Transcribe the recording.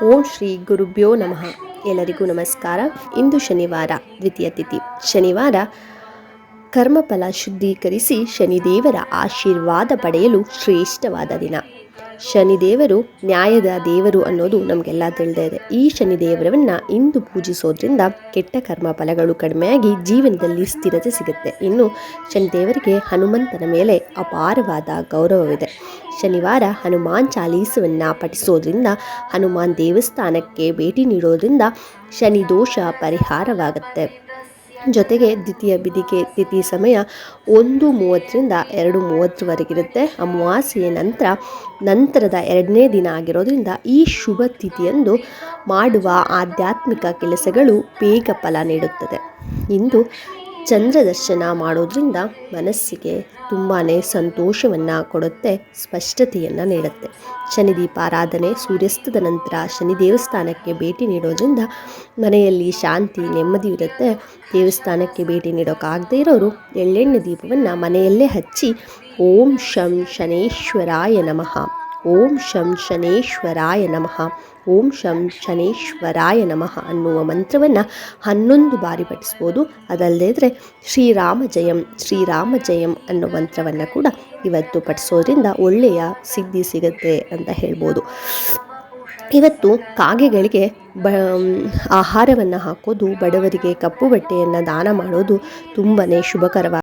ಓಂ ಶ್ರೀ ಗುರುಭ್ಯೋ ನಮಃ. ಎಲ್ಲರಿಗೂ ನಮಸ್ಕಾರ. ಇಂದು ಶನಿವಾರ, ದ್ವಿತೀಯ ತಿಥಿ. ಶನಿವಾರ ಕರ್ಮಫಲ ಶುದ್ಧೀಕರಿಸಿ ಶನಿದೇವರ ಆಶೀರ್ವಾದ ಪಡೆಯಲು ಶ್ರೇಷ್ಠವಾದ ದಿನ. ಶನಿದೇವರು ನ್ಯಾಯದ ದೇವರು ಅನ್ನೋದು ನಮಗೆಲ್ಲ ತಿಳಿದೇ ಇದೆ. ಈ ಶನಿದೇವರವನ್ನು ಇಂದು ಪೂಜಿಸೋದ್ರಿಂದ ಕೆಟ್ಟ ಕರ್ಮ ಫಲಗಳು ಕಡಿಮೆಯಾಗಿ ಜೀವನದಲ್ಲಿ ಸ್ಥಿರತೆ ಸಿಗುತ್ತೆ. ಇನ್ನು ಶನಿದೇವರಿಗೆ ಹನುಮಂತನ ಮೇಲೆ ಅಪಾರವಾದ ಗೌರವವಿದೆ. ಶನಿವಾರ ಹನುಮಾನ್ ಚಾಲೀಸವನ್ನು ಪಠಿಸೋದ್ರಿಂದ ಹನುಮಾನ್ ದೇವಸ್ಥಾನಕ್ಕೆ ಭೇಟಿ ನೀಡೋದ್ರಿಂದ ಶನಿ ದೋಷ ಪರಿಹಾರವಾಗುತ್ತೆ. ಜೊತೆಗೆ ದ್ವಿತೀಯ ಬಿದಿಗೆ ತಿಥಿ ಸಮಯ ಒಂದು ಮೂವತ್ತರಿಂದ ಎರಡು ಮೂವತ್ತರವರೆಗಿರುತ್ತೆ. ಅಮಾವಾಸ್ಯೆಯ ನಂತರ ನಂತರದ ಎರಡನೇ ದಿನ ಆಗಿರೋದ್ರಿಂದ ಈ ಶುಭ ತಿಥಿಯಂದು ಮಾಡುವ ಆಧ್ಯಾತ್ಮಿಕ ಕೆಲಸಗಳು ಬೇಗ ಫಲ ನೀಡುತ್ತದೆ. ಇಂದು ಚಂದ್ರ ದರ್ಶನ ಮಾಡೋದ್ರಿಂದ ಮನಸ್ಸಿಗೆ ತುಂಬಾ ಸಂತೋಷವನ್ನು ಕೊಡುತ್ತೆ, ಸ್ಪಷ್ಟತೆಯನ್ನು ನೀಡುತ್ತೆ. ಶನಿ ದೀಪಾರಾಧನೆ ಸೂರ್ಯಾಸ್ತದ ನಂತರ ಶನಿ ದೇವಸ್ಥಾನಕ್ಕೆ ಭೇಟಿ ನೀಡೋದ್ರಿಂದ ಮನೆಯಲ್ಲಿ ಶಾಂತಿ, ನೆಮ್ಮದಿ ಇರುತ್ತೆ. ದೇವಸ್ಥಾನಕ್ಕೆ ಭೇಟಿ ನೀಡೋಕ್ಕಾಗದೇ ಇರೋರು ಎಳ್ಳೆಣ್ಣೆ ದೀಪವನ್ನು ಮನೆಯಲ್ಲೇ ಹಚ್ಚಿ ಓಂ ಶಂ ಶನೇಶ್ವರಾಯ ನಮಃ. ಓಂ ಶಂ ಶನೇಶ್ವರಾಯ ನಮಃ. ಓಂ ಶಂ ಶನೇಶ್ವರಾಯ ನಮಃ ಅನ್ನುವ ಮಂತ್ರವನ್ನು ಹನ್ನೊಂದು ಬಾರಿ ಪಠಿಸ್ಬೋದು. ಅದಲ್ಲದೆ ಶ್ರೀರಾಮ ಜಯಂ ಶ್ರೀರಾಮ ಜಯಂ ಅನ್ನೋ ಮಂತ್ರವನ್ನು ಕೂಡ ಇವತ್ತು ಪಠಿಸೋದ್ರಿಂದ ಒಳ್ಳೆಯ ಸಿದ್ಧಿ ಸಿಗುತ್ತೆ ಅಂತ ಹೇಳ್ಬೋದು. ಇವತ್ತು ಕಾಗೆಗಳಿಗೆ ಬ ಆಹಾರವನ್ನು ಹಾಕೋದು, ಬಡವರಿಗೆ ಕಪ್ಪು ಬಟ್ಟೆಯನ್ನು ದಾನ ಮಾಡೋದು ತುಂಬಾ ಶುಭಕರವಾದ